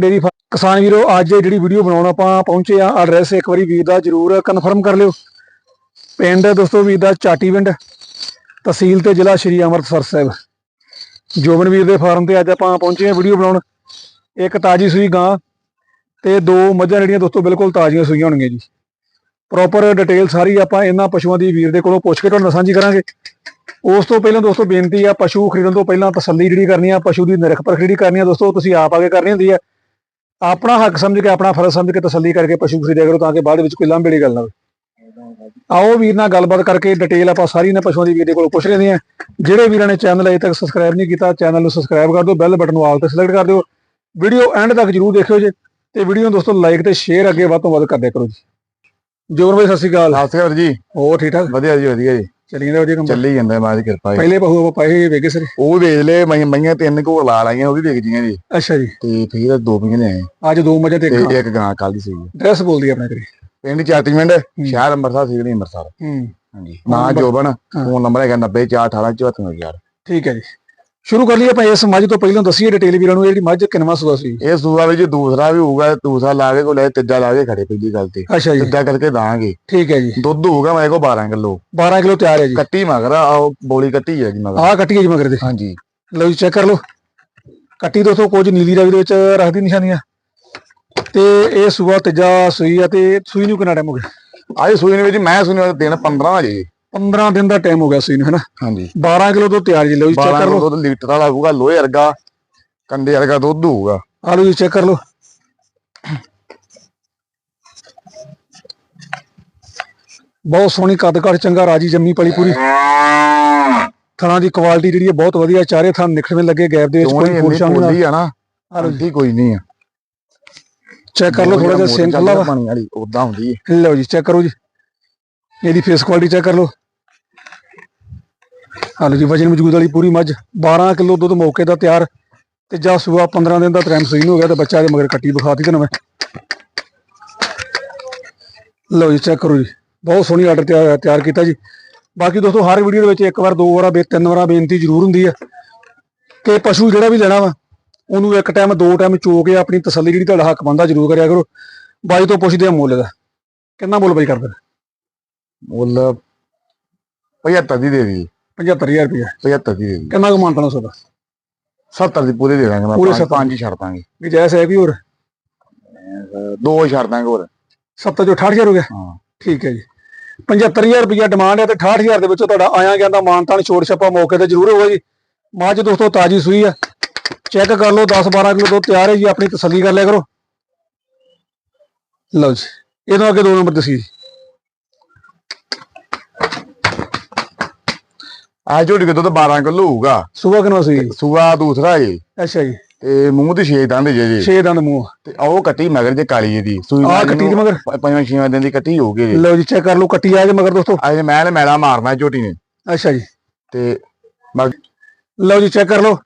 Dairy ਕਿਸਾਨ ਵੀਰੋ, ਅੱਜ ਜਿਹੜੀ ਵੀਡੀਓ ਬਣਾਉਣ ਆਪਾਂ ਪਹੁੰਚੇ ਆ ਐਡਰੈਸ ਇੱਕ ਵਾਰੀ ਵੀਰ ਦਾ ਜਰੂਰ ਕਨਫਰਮ ਕਰ ਲਿਓ। ਪਿੰਡ ਦੋਸਤੋ ਵੀਰ ਦਾ ਚਾਟੀਵਿੰਡ ਤਹਿਸੀਲ ਤੇ ਜ਼ਿਲ੍ਹਾ ਸ਼੍ਰੀ ਅੰਮ੍ਰਿਤਸਰ ਸਾਹਿਬ। ਜੋਬਨ ਵੀਰ ਦੇ ਫਾਰਮ ਤੇ ਅੱਜ ਆਪਾਂ ਪਹੁੰਚੇ ਆ ਵੀਡੀਓ ਬਣਾਉਣ। ਇੱਕ ਤਾਜੀ ਸੂਈ ਗਾਂ ਤੇ ਦੋ ਮੱਝਾਂ ਜਿਹੜੀਆਂ ਦੋਸਤੋ ਬਿਲਕੁਲ ਤਾਜ਼ੀਆਂ ਸੂਈਆਂ ਹੋਣਗੀਆਂ ਜੀ। ਪ੍ਰੋਪਰ ਡਿਟੇਲ ਸਾਰੀ ਆਪਾਂ ਇਹਨਾਂ ਪਸ਼ੂਆਂ ਦੀ ਵੀਰ ਦੇ ਕੋਲੋਂ ਪੁੱਛ ਕੇ ਤੁਹਾਨੂੰ ਸਾਂਝੀ ਕਰਾਂਗੇ। ਉਸ ਤੋਂ ਪਹਿਲਾਂ ਦੋਸਤੋ ਬੇਨਤੀ ਆ, ਪਸ਼ੂ ਖਰੀਦਣ ਤੋਂ ਪਹਿਲਾਂ ਤਸੱਲੀ ਜਿਹੜੀ ਕਰਨੀ ਆ, ਪਸ਼ੂ ਦੀ ਨਿਰਖ ਪਰਖ ਜਿਹੜੀ ਕਰਨੀ ਆ, ਦੋਸਤੋ ਤੁਸੀਂ ਆਪ ਆ ਕੇ ਕਰਨੀ ਹੁੰਦੀ ਆ। ਆਪਣਾ ਹੱਕ ਸਮਝ ਕੇ ਆਪਣਾ ਫਰਜ਼ ਸਮਝ ਕੇ ਤਸੱਲੀ ਕਰਕੇ ਪਸ਼ੂ ਖਰੀਦਿਆ ਕਰੋ ਤਾਂ ਕਿ ਬਾਅਦ ਵਿੱਚ ਕੋਈ ਲਾਂਭੇੜੀ ਗੱਲ ਨਾ ਹੋਵੇ। ਆਓ ਵੀਰ ਨਾਲ ਗੱਲਬਾਤ ਕਰਕੇ ਡਿਟੇਲ ਆਪਾਂ ਸਾਰੀ ਇਹਨਾਂ ਪਸ਼ੂਆਂ ਦੀ ਵੀਰ ਦੇ ਕੋਲੋਂ ਪੁੱਛ ਲੈਂਦੇ ਆ ਜਿਹੜੇ ਵੀਰਾਂ ਨੇ ਚੈਨਲ ਅਜੇ ਤੱਕ ਸਬਸਕ੍ਰਾਈਬ ਨਹੀਂ ਕੀਤਾ ਚੈਨਲ ਨੂੰ ਸਬਸਕ੍ਰਾਈਬ ਕਰ ਦਿਓ ਬੈਲ ਬਟਨ ਨੂੰ ਆਲ ਤੇ ਸਿਲੈਕਟ ਕਰ ਦਿਓ। ਵੀਡੀਓ ਐਂਡ ਤੱਕ ਜਰੂਰ ਦੇਖਿਓ ਜੇ। ਤੇ ਵੀਡੀਓ ਨੂੰ ਦੋਸਤੋ ਲਾਈਕ ਤੇ ਸ਼ੇਅਰ ਅੱਗੇ ਵੱਧ ਤੋਂ ਵੱਧ ਕਰ ਦਿਆ ਕਰੋ ਜੀ। ਜੋਗਨ ਭਾਈ ਸਤਿ ਸ਼੍ਰੀ ਅਕਾਲ। ਸਤਿ ਸ਼੍ਰੀ ਅਕਾਲ ਜੀ। ਹੋਰ ਠੀਕ ਠਾਕ? ਵਧੀਆ ਜੀ ਵਧੀਆ ਜੀ। ਚੱਲੀ ਜਾਂਦੇ ਵਧੀਆ ਕੰਮ। ਚੱਲੀ ਜਾਂਦਾ ਮਾਂ ਦੀ ਕਿਰਪਾ ਜੀ। ਪਹਿਲੇ ਪਹੂ ਆਪਾਂ ਪਾਏ ਵੇਗੇ ਸਰ। ਉਹ ਵੀ ਵੇਚ ਲਏ ਮਈਆਂ ਮਈਆਂ ਤਿੰਨ ਘੋੜ ਲਾ ਲਾਈਆਂ ਉਹ ਵੀ ਵੇਚ ਜੀਆਂ ਜੀ। ਅੱਛਾ ਜੀ। ਤੇ ਫਿਰ ਦੋ ਮਹੀਨੇ ਨੇ ਆਏ ਅੱਜ ਦੋ ਮੱਝਾਂ ਤੇ ਇੱਕ ਤੇ ਇੱਕ ਗਾਂ ਕੱਲ ਦੀ ਸੀ ਡਰੈਸ ਬੋਲਦੀ ਆਪਣੇ ਕਰੀ ਪਿੰਡ ਚਾਟੀਮਿੰਡ ਸ਼ਹਿਰ ਅੰਮ੍ਰਿਤਸਰ ਸਿਗੜੀ ਅੰਮ੍ਰਿਤਸਰ। ਹੂੰ। ਹਾਂਜੀ। ਨਾਂ ਜੋਬਨ ਫੋਨ ਨੰਬਰ ਹੈਗਾ 90418 ਠੀਕ ਹੈ ਜੀ। ਸ਼ੁਰੂ ਕਰ ਲਈਏ ਆਪਾਂ ਇਸ ਮੱਝ ਤੋਂ ਪਹਿਲਾਂ ਦੱਸੀਏ ਡਿਟੇਲ ਵੀਰਾਂ ਨੂੰ ਜਿਹੜੀ ਮੱਝ ਕਿੰਨਵਾਂ ਸੂਆ ਸੀ? ਇਹ ਸੂਆ ਵਿੱਚ ਦੂਸਰਾ ਵੀ ਹੋਊਗਾ ਦੂਸਰਾ ਲਾ ਕੇ ਕੋ ਲੈ ਤੀਜਾ ਲਾ ਕੇ ਖੜੇ ਪਹਿਲੀ ਗੱਲ ਤੇ। ਅੱਛਾ ਜੀ। ਤੀਜਾ ਕਰਕੇ ਦਾਂਗੇ। ਠੀਕ ਹੈ ਜੀ। ਦੁੱਧ ਹੋਊਗਾ ਮੇਰੇ ਕੋ 12 ਕਿਲੋ। 12 ਕਿਲੋ ਤਿਆਰ ਹੈ ਜੀ। ਕੱਟੀ ਮਗਰ ਆ ਬੋਲੀ ਕੱਟੀ ਹੈ ਜੀ ਮਗਰ। ਆਹ ਕੱਟੀ ਹੈ ਜੀ ਮਗਰ ਦੇ। ਹਾਂਜੀ। ਲਓ ਜੀ ਚੈੱਕ ਕਰ ਲਓ। ਕੱਟੀ ਦੋਸਤੋ ਕੁਝ ਨੀਲੀ ਰਵੀ ਦੇ ਵਿੱਚ ਰੱਖਦੀ ਨਿਸ਼ਾਨੀਆਂ। ਤੇ ਇਹ ਸੂਆ ਤੀਜਾ ਸੂਈ ਆ ਤੇ ਸੂਈ ਨੂੰ ਕਿੰਨਾ ਟਾਈਮ ਹੋ ਗਿਆ? ਅੱਜ ਸੂਈ ਨੇ ਵਿੱਚ ਮੈਂ ਸੁਣੀ ਵਾਲੇ ਦਿਨ 15 ਵਜੇ। 15 ਦਿਨ ਦਾ ਟਾਈਮ ਹੋ ਗਿਆ ਸੂਈ ਨੂੰ ਹੈਨਾ? ਹਾਂਜੀ। 12 ਕਿਲੋ ਤੋਂ ਤਿਆਰ ਜੀ ਲਓ ਜੀ ਚੈੱਕ 12 ਕਰ ਲਓ। ਦੁੱਧ ਲੀਟਰ ਵਾਲਾ ਹੋਊਗਾ ਲੋਹੇ ਵਰਗਾ ਕੰਡੇ ਵਰਗਾ ਦੁੱਧ ਹੋਊਗਾ। ਆ ਲਓ ਜੀ ਚੈੱਕ ਕਰ ਲਓ। ਬਹੁਤ ਸੋਹਣੀ ਕੱਦ ਕਾਠ ਚੰਗਾ ਰਾਜੀ ਜੰਮੀ ਪਲੀ ਪੂਰੀ। ਥਣਾ ਦੀ ਕੁਆਲਿਟੀ ਜਿਹੜੀ ਹੈ ਬਹੁਤ ਵਧੀਆ ਚਾਰੇ ਥਾਂ ਨਿਖੜਵੇਂ ਲੱਗੇ ਗੈਪ ਦੇ ਵਿੱਚ ਕੋਈ ਸ਼ਾਮ ਪੋਲੀ ਆ ਨਾ ਅੱਧੀ ਕੋਈ ਨਹੀਂ ਆ। ਚੈੱਕ ਕਰ ਲਓ ਥੋੜਾ ਜਿਹਾ ਸਿੰਕ ਪਾਣੀ ਵਾਲੀ ਉਦਾਂ ਹੁੰਦੀ ਹੈ ਲਓ ਜੀ ਚੈੱਕ ਕਰੋ ਜੀ। ਇਹਦੀ ਫੇਸ ਕੁਆਲਿਟੀ ਚੈੱਕ ਕਰ ਲਓ। ਆ ਜੀ, ਵਜਨ ਮੌਜੂਦ ਵਾਲੀ ਪੂਰੀ ਮੱਝ 12 ਕਿਲੋ ਦੁੱਧ ਮੌਕੇ ਦਾ ਤਿਆਰ, ਤੇ ਜਾ ਸੂਆ 15 ਦਿਨ ਦਾ ਟਾਈਮ ਸਹੀ ਹੋ ਗਿਆ ਤੇ ਬੱਚਾ ਦੇ ਮਗਰ ਕੱਟੀ ਵਿਖਾਤੀ ਤੁਹਾਨੂੰ ਮੈਂ। ਲਓ ਜੀ ਚੈੱਕ ਕਰੋ ਜੀ, ਬਹੁਤ ਸੋਹਣੀ ਆਰਡਰ ਤਿਆਰ ਕੀਤਾ ਜੀ। ਬਾਕੀ ਦੋਸਤੋ, ਹਰ ਵੀਡੀਓ ਦੇ ਵਿੱਚ ਇੱਕ ਵਾਰ, ਦੋ ਵਾਰ, ਬੇ, ਤਿੰਨ ਵਾਰਾਂ ਬੇਨਤੀ ਜ਼ਰੂਰ ਹੁੰਦੀ ਹੈ ਕਿ ਪਸ਼ੂ ਜਿਹੜਾ ਵੀ ਲੈਣਾ ਵਾ, ਉਹਨੂੰ ਇੱਕ ਟਾਈਮ ਦੋ ਟਾਈਮ ਚੋ ਕੇ ਆਪਣੀ ਤਸੱਲੀ ਜਿਹੜੀ ਤੁਹਾਡਾ ਹੱਕ ਬੰਦਾ ਜ਼ਰੂਰ ਕਰਿਆ ਕਰੋ। ਬਾਈ ਤੋਂ ਪੁੱਛਦੇ ਆ ਮੁੱਲ ਦਾ। ਕਿੰਨਾ ਮੁੱਲ ਬਾਈ ਕਰਦਾ? ਮੁੱਲ 75 ਦੀ ਦੇ ਦੀ 75000 ਰੁਪਏ 75 ਦੀ ਦੇ ਦੀ ਕਿੰਨਾ ਕੁ ਮੰਨਤਾ ਸੋਦਾ? 70 ਦੀ ਪੂਰੀ ਦੇ ਦਾਂਗੇ ਮੈਂ ਪੂਰੇ ਪੰਜ- ਸੱਤਰ। ਪੰਜ ਹੀ ਛੱਡ ਦਾਂਗੇ। ਵੀ ਜੈਸ ਹੈ ਵੀ ਹੋਰ? ਦੋ ਛੱਡ ਦਾਂਗੇ ਹੋਰ। 70 ਜੋ 68000 ਹੋ ਗਿਆ? ਹਾਂ। ਠੀਕ ਹੈ ਜੀ। 75000 ਰੁਪਏ ਡਿਮਾਂਡ ਹੈ ਤੇ 68000 ਦੇ ਵਿੱਚੋਂ ਤੁਹਾਡਾ ਆਇਆ ਗਿਆ ਦਾ ਮਾਨਤਾਨ ਛੋੜ ਛੱਪਾ ਮੌਕੇ ਤੇ ਜ਼ਰੂਰ ਹੋਊਗਾ ਜੀ। ਮੱਝ ਦੋਸਤੋ ਤਾਜੀ ਸੂਈ ਆ। ਚੈੱਕ ਕਰ ਲਓ 10 12 ਕਿਲੋ ਦੁੱਧ ਤਿਆਰ ਹੈ ਜੀ। ਆਪਣੀ ਤਸੱਲੀ ਕਰ ਲਿਆ ਕਰੋ। ਲਓ ਜੀ। ਇਹਦੋਂ ਅੱਗੇ ਦੋ ਨੰਬਰ ਦੱਸੀ ਜੀ। ਆ ਝੋਟੀ ਕੇ ਦੁੱਧ 12 ਕਿਲੋ ਹੋਊਗਾ। ਸੂਆ ਕਿਨਵਾ ਸੂਈ ਸੂਆ ਦੂਸਰਾ ਏ। ਅੱਛਾ ਜੀ। ਤੇ ਮੂੰਹ ਤੇ ਛੇ ਦੰਦ ਜੇ ਜੀ। 6 ਦੰਦ ਮੂੰਹ। ਤੇ ਉਹ ਕੱਟੀ ਮਗਰ ਜੇ ਕਾਲੀ ਇਹਦੀ ਸੂਈ ਨਾਲ ਕੱਟੀ ਦੇ ਮਗਰ। ਪੰਜਵਾਂ ਛੇਵਾਂ ਦਿਨ ਦੀ ਕੱਟੀ ਹੋਊਗੀ ਜੀ। ਲਓ ਜੀ ਚੈੱਕ ਕਰ ਲਓ ਕੱਟੀ ਆ ਜੇ ਮਗਰ ਦੋਸਤੋ? ਅੱਜ ਮੈਂ ਮੈਲਾ ਮਾਰਨਾ ਝੋਟੀ ਨੇ। ਅੱਛਾ ਜੀ। ਤੇ ਲਓ ਜੀ ਚੈੱਕ ਕਰ ਲਓ।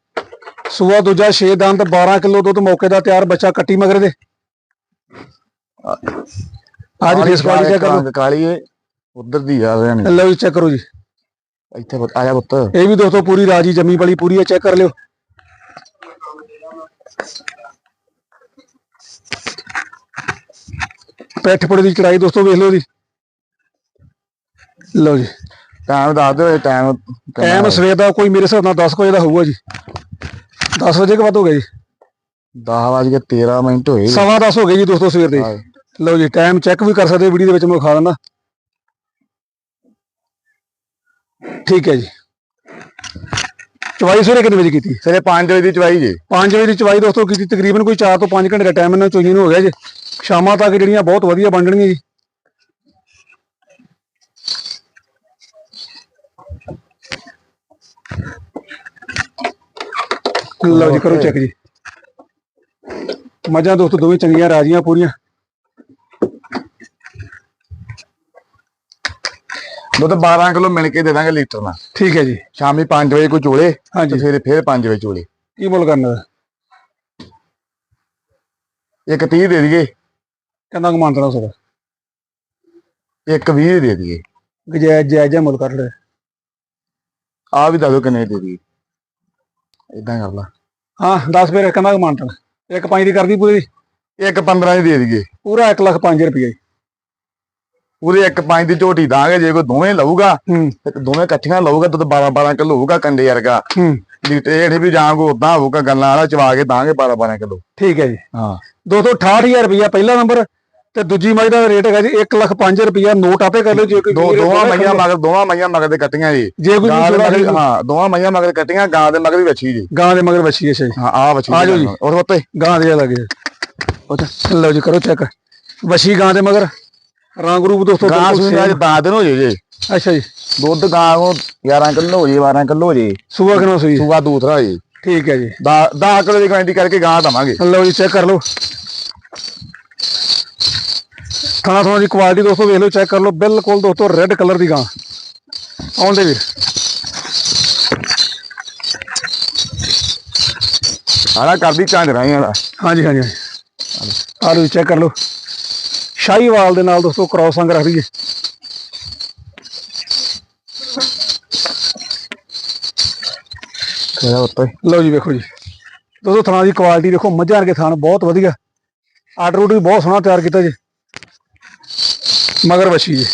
ਸੂਆ ਦੂਜਾ 6 ਦੰਦ 12 ਕਿਲੋ ਦੁੱਧ ਮੌਕੇ ਦਾ ਤਿਆਰ ਬੱਚਾ ਕੱਟੀ ਮਗਰ ਦੇ ਅੱਜ ਫੇਸ ਕੁਆਲਿਟੀ ਚੈੱਕ ਕਰ ਕਾਲੀ ਏ। ਉਧਰ ਦੀ ਆ ਰਹਿਣ ਲਓ ਲਓ ਜੀ ਚੈੱਕ ਕਰੋ ਜੀ। ਇੱਥੇ ਪੁੱਤ- ਆਇਆ ਪੁੱਤ। ਇਹ ਵੀ ਦੋਸਤੋ ਪੂਰੀ ਰਾਜੀ ਜੰਮੀ ਵਾਲੀ ਪੂਰੀ ਹੈ ਚੈੱਕ ਕਰ ਲਿਓ। ਪੈਠ ਪੜੇ ਦੀ ਚੜਾਈ ਦੋਸਤੋ ਵੇਖ ਲਓ ਜੀ। ਲਓ ਜੀ। ਟਾਈਮ ਦੱਸ ਦਿਓ ਟਾਈਮ ਟਾਈਮ ਸਵੇਰ ਦਾ ਕੋਈ ਮੇਰੇ ਹਿਸਾਬ ਨਾਲ 10 ਵਜੇ ਦਾ ਹੋਊਗਾ ਜੀ। 10 ਵਜੇ ਕੇ ਬਾਅਦ ਹੋ ਗਿਆ ਜੀ। 10 ਵਜ ਕੇ 13 ਮਿੰਟ ਹੋਏ ਸਵਾ 10 ਹੋ ਗਏ ਜੀ ਦੋਸਤੋ ਸਵੇਰ ਦੇ। ਲਓ ਜੀ ਟਾਈਮ ਚੈੱਕ ਵੀ ਕਰ ਸਕਦੇ ਵੀਡੀਓ ਦੇ ਵਿੱਚ ਮੈਂ ਖਾ ਦਿੰਦਾ। ਠੀਕ ਹੈ ਜੀ। ਚਵਾਈ ਸਵੇਰੇ ਕਿੰਨੇ ਵਜੇ ਕੀਤੀ? ਸਵੇਰੇ 5 ਵਜੇ ਦੀ ਚਵਾਈ ਜੇ। 5 ਵਜੇ ਦੀ ਚਵਾਈ ਦੋਸਤੋ ਕੀਤੀ ਤਕਰੀਬਨ ਕੋਈ 4 ਤੋਂ 5 ਘੰਟੇ ਦਾ ਟਾਈਮ ਇਹਨਾਂ ਚੋਈਆਂ ਨੂੰ ਹੋ ਗਿਆ ਜੀ। ਸ਼ਾਮਾਂ ਤੱਕ ਜਿਹੜੀਆਂ ਬਹੁਤ ਵਧੀਆ ਬਣ ਜਾਣਗੀਆਂ ਜੀ। ਲਓ ਜੀ ਕਰੋ ਚੈੱਕ ਜੀ। ਮੱਝਾਂ ਦੋਸਤੋ ਦੋਵੇਂ ਚੰਗੀਆਂ ਰਾਜੀਆਂ ਪੂਰੀਆਂ। ਦੁੱਧ 12 ਕਿਲੋ ਮਿਲ ਕੇ ਦੇ ਦਾਂਗੇ ਲੀਟਰ ਨਾਲ। ਠੀਕ ਹੈ ਜੀ। ਸ਼ਾਮੀ 5 ਵਜੇ ਕੋਈ ਚੋਲੇ ਤੇ ਹਾਂਜੀ ਫਿਰ ਫਿਰ 5 ਵਜੇ ਚੋਲੇ। ਕੀ ਮੁੱਲ ਕਰਨਾ? ਦਾ ਇੱਕ 30 ਦੇ ਦਈਏ। ਕਿੰਨਾ ਕੁ ਮੰਨਣਾ ਸਕਦਾ ਇੱਕ 20 ਦੇ ਦਈਏ। ਗਜੈ ਜੈ ਜੈ ਮੁੱਲ ਕਰ ਲੈ ਆ ਵੀ ਦੱਸ ਦਿਓ ਕਿੰਨੇ ਦੇ ਦਈਏ। ਇਦਾਂ ਕਰ ਲਾ। ਹਾਂ 10 ਫੇਰ ਕਿੰਨਾ ਕੁ ਮੰਨਣਾ ਇੱਕ ਪੰਜ ਦੀ ਕਰਦੀ ਪੂਰੀ? ਇੱਕ 15 ਦੀ ਦੇ ਦਈਏ। ਪੂਰਾ 1 ਲੱਖ 5 ਰੁਪਏ ਪੂਰੇ ਇੱਕ ਪੰਜ ਦੀ ਝੋਟੀ ਦਾਂਗੇ ਜੇ ਕੋਈ ਦੋਵੇਂ ਲਊਗਾ ਤੇ ਦੋਵੇਂ ਇਕੱਠੀਆਂ ਲਊਗਾ ਦੁੱਧ 12 12 ਕਿਲੋ ਹੋਊਗਾ ਕੰਡੇ ਵਰਗਾ। ਹੂੰ। ਲੀਟਰ ਵੀ ਜਾਂ ਕੋ ਉਦਾਂ ਹੋਊਗਾ ਗੱਲਾਂ ਵਾਲਾ ਚਵਾ ਕੇ ਦਾਂਗੇ 12 12 ਕਿਲੋ। ਠੀਕ ਹੈ ਜੀ। ਹਾਂ। 268000 ਰੁਪਇਆ ਪਹਿਲਾ ਨੰਬਰ ਤੇ ਦੂਜੀ ਮੱਝ ਦਾ ਰੇਟ ਹੈਗਾ ਜੀ 1 ਲੱਖ 5 ਰੁਪਇਆ ਨੋਟ ਆਪੇ ਕਰ ਲਿਓ ਜੇ ਕੋਈ ਦੋਵਾਂ ਮਈਆਂ ਮਗਰ ਦੋਵਾਂ ਮਈਆਂ ਮਗਰ ਦੇ ਕੱਟੀਆਂ ਜੀ। ਜੇ ਕੋਈ ਹਾਂ ਦੋਵਾਂ ਮਈਆਂ ਮਗਰ ਕੱਟੀਆਂ ਗਾਂ ਦੇ ਮਗਰ ਵੀ ਵੱਛੀ ਜੀ। ਗਾਂ ਦੇ ਮਗਰ ਬੱਚੀ ਅੱਛਾ ਜੀ। ਹਾਂ ਆ ਵੱਛੀ ਆ ਜਾਓ ਜੀ। ਔਰ ਉੱਤੇ ਗਾਂ ਦੇ ਲੱਗੇ। ਅੱਛਾ ਲਓ ਜੀ ਕਰੋ ਚੈੱਕ। ਵਸ਼ੀ ਗਾਂ ਦੇ ਮਗਰ। ਰੰਗ ਰੂਪ ਦੋਸਤੋ ਗਾਂ ਬਿਲਕੁਲ ਸੁਣੀ ਅੱਜ same। 10 ਦਿਨ ਹੋ ਜੇ ਜੀ। ਅੱਛਾ ਜੀ। ਦੁੱਧ ਗਾਂ ਕੋ 11 ਕਿਲੋ ਹੋ ਜੇ 12 ਕਿਲੋ ਹੋ ਜੇ। ਸੂਆ ਕਿਨੋਂ ਸੂਈ? ਸੂਆ ਦੂਸਰਾ ਜੀ। ਠੀਕ ਹੈ ਜੀ। 10 ਕਿਲੋ ਦੀ ਗਾਰੰਟੀ ਕਰਕੇ ਗਾਂ ਦਵਾਂਗੇ। ਲਓ ਜੀ ਚੈੱਕ ਕਰ ਲਓ। ਖਾਣਾ ਥੋੜਾ ਦੀ ਕੁਆਲਿਟੀ ਦੋਸਤੋ ਵੇਖ ਲਓ ਚੈੱਕ ਕਰ ਲਓ। ਬਿਲਕੁਲ ਦੋਸਤੋ ਰੈੱਡ ਕਲਰ ਦੀ ਗਾਂ। ਆਉਂਦੇ ਵੀਰ। ਆਲਾ ਕਰਦੀ ਝਾਂਜਰਾਂ ਹੀ ਵਾਲਾ। ਹਾਂਜੀ ਹਾਂਜੀ ਹਾਂਜੀ। ਆਹ ਲਓ ਚੈੱਕ ਕਰ ਲਓ। ਸ਼ਾਹੀਵਾਲ ਦੇ ਨਾਲ ਦੋਸਤੋ ਕ੍ਰਾਸ ਅੰਗ ਰੱਖ ਦਈਏ। ਕਿਹੜਾ ਉੱਤੇ। ਲਓ ਜੀ ਵੇਖੋ ਜੀ। ਦੋਸਤੋ ਥਣਾ ਦੀ ਕੁਆਲਿਟੀ ਦੇਖੋ ਮੱਝਾਂ ਵਰਗੇ ਥਣ ਬਹੁਤ ਵਧੀਆ। ਆਰਡਰ ਰੂਟ ਵੀ ਬਹੁਤ ਸੋਹਣਾ ਤਿਆਰ ਕੀਤਾ ਜੀ। ਮਗਰ ਵਸ਼ੀ ਜੀ।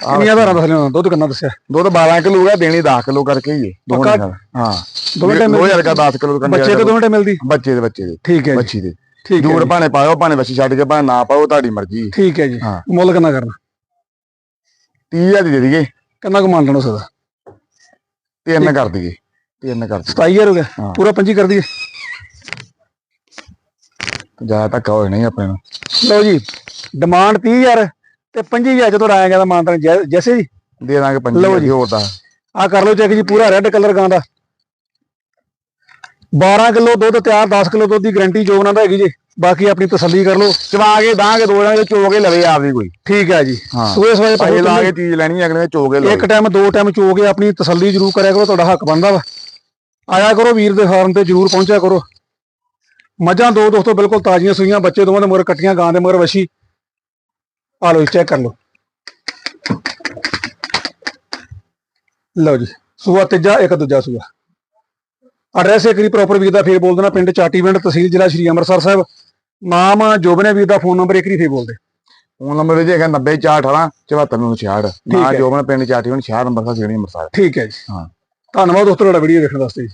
ਕਿੰਨੀਆਂ ਧਾਰਾਂ ਦੱਸ ਲਿਓ ਦੁੱਧ ਕਿੰਨਾ ਦੱਸਿਆ? ਦੁੱਧ 12 ਕਿਲੋ ਹੋਗਾ ਦੇਣੀ 10 ਕਿਲੋ ਕਰਕੇ ਹੀ ਹੈ। ਦੋਵੇਂ। ਹਾਂ। ਦੋਵੇਂ ਟਾਈਮ ਦੋ ਹਜ਼ਾਰ ਦਾ 10 ਕਿਲੋ ਬੱਚੇ ਤੇ ਦੋਵੇਂ ਟਾਈਮ ਮਿਲਦੀ? ਬੱਚੇ ਦੇ ਬੱਚੇ ਦੇ। ਠੀਕ ਹੈ ਜੀ। ਬੱਚੀ ਦੇ। ਠੀਕ ਹੈ ਜੀ, ਭਾਣੇ ਪਾਓ ਭਾਣੇ ਬੱਚੀ ਛੱਡ ਕੇ ਭਾਣੇ ਨਾ ਪਾਓ ਤੁਹਾਡੀ ਮਰਜ਼ੀ। ਠੀਕ ਹੈ ਜੀ। ਹਾਂ। ਮੁੱਲ ਕਿੰਨਾ ਕਰਨਾ? 30000 ਦੀ ਦੇ ਦਈਏ। ਕਿੰਨਾ ਕੁ ਮੰਨ ਲੈਣਾ ਸਕਦਾ ਤਿੰਨ ਕਰ ਦਈਏ। ਤਿੰਨ ਕਰ ਦਈਏ। 27000 ਹੋ ਗਿਆ। ਹਾਂ। ਪੂਰਾ 25 ਕਰ ਦਈਏ। ਜ਼ਿਆਦਾ ਧੱਕਾ ਨਹੀਂ ਆਪਣੇ ਨੂੰ। ਲਓ ਜੀ ਡਿਮਾਂਡ 30000 ਤੇ 25000 ਜਦੋਂ ਆਇਆ ਗਿਆ ਤਾਂ ਮਾਨਤਨ ਜੈਸੇ ਜੀ। ਦੇ ਦਾਂਗੇ ਪੰਜੀ ਲਓ ਜੀ। ਹੋਰ ਦਾ ਆ ਕਰ ਲਓ ਚੈੱਕ ਜੀ ਪੂਰਾ ਰੈੱਡ ਕਲਰ ਗਾਂ ਦਾ। 12 ਕਿਲੋ ਦੁੱਧ ਤਿਆਰ 10 ਕਿਲੋ ਦੁੱਧ ਦੀ ਗਾਰੰਟੀ ਜੋ ਉਹਨਾਂ ਦਾ ਹੈਗੀ ਜੀ ਬਾਕੀ ਆਪਣੀ ਤਸੱਲੀ ਕਰ ਲਓ। ਚਵਾ ਕੇ ਦਾਂਗੇ ਦੋ ਜਣੇ ਚੋ ਕੇ ਲਵੇ ਆਪਦੀ ਕੋਈ। ਠੀਕ ਹੈ ਜੀ। ਸੂਏ ਸੂਏ ਪੈਸੇ ਲਾ ਕੇ ਚੀਜ਼ ਲੈਣੀ ਅਗਲੇ ਨੇ ਚੋ ਕੇ ਲਵੇ। ਇੱਕ ਟਾਈਮ ਦੋ ਟਾਈਮ ਚੋ ਕੇ ਆਪਣੀ ਤਸੱਲੀ ਜ਼ਰੂਰ ਕਰਿਆ ਕਰੋ ਤੁਹਾਡਾ ਹੱਕ ਬਣਦਾ ਵਾ। ਆਇਆ ਕਰੋ ਵੀਰ ਦੇ ਫਾਰਮ ਤੇ ਜ਼ਰੂਰ ਪਹੁੰਚਿਆ ਕਰੋ। ਮੱਝਾਂ ਦੋ ਦੋਸਤੋ ਬਿਲਕੁਲ ਤਾਜ਼ੀਆਂ ਸੂਈਆਂ ਬੱਚੇ ਦੋਵਾਂ ਦੇ ਮਗਰ ਕੱਟੀਆਂ ਗਾਂ ਦੇ ਮਗਰ ਵਸ਼ੀ ਆ ਲਓ ਚੈੱਕ ਕਰ ਲਓ। ਲਓ ਜੀ ਸੂਆ ਤੀਜਾ ਇੱਕ ਦੂਜਾ ਸੂਆ। ਐਡਰੈਸ ਇੱਕ ਦੀ ਪ੍ਰੋਪਰ ਵੀਰ ਦਾ ਫੇਰ ਬੋਲ ਦੇਣਾ ਪਿੰਡ ਚਾਟੀਵਿੰਡ ਤਹਿਸੀਲ ਜ਼ਿਲ੍ਹਾ ਸ਼੍ਰੀ ਅੰਮ੍ਰਿਤਸਰ ਸਾਹਿਬ। ਨਾਮ ਜੋਬਨੇ ਵੀਰ ਦਾ ਫੋਨ ਨੰਬਰ ਇੱਕ ਦੀ ਫੇਰ ਬੋਲ ਦੇ। ਫੋਨ ਨੰਬਰ ਜੀ ਹੈਗਾ 90418 7466 ਠੀਕ ਨਾ ਹੈ। ਜੋ ਮੈਂ ਪਿੰਡ ਚਾਟੀ ਹੁਣ ਸ਼ਹਿਰ ਨੰਬਰ ਸਾ ਜਿਹੜੀ ਅੰਮ੍ਰਿਤਸਰ ਠੀਕ ਹੈ ਜੀ। ਹਾਂ। ਧੰਨਵਾਦ ਦੋਸਤੋ ਤੁਹਾਡਾ ਵੀਡੀਓ ਦੇਖਣ ਵਾਸਤੇ ਜੀ।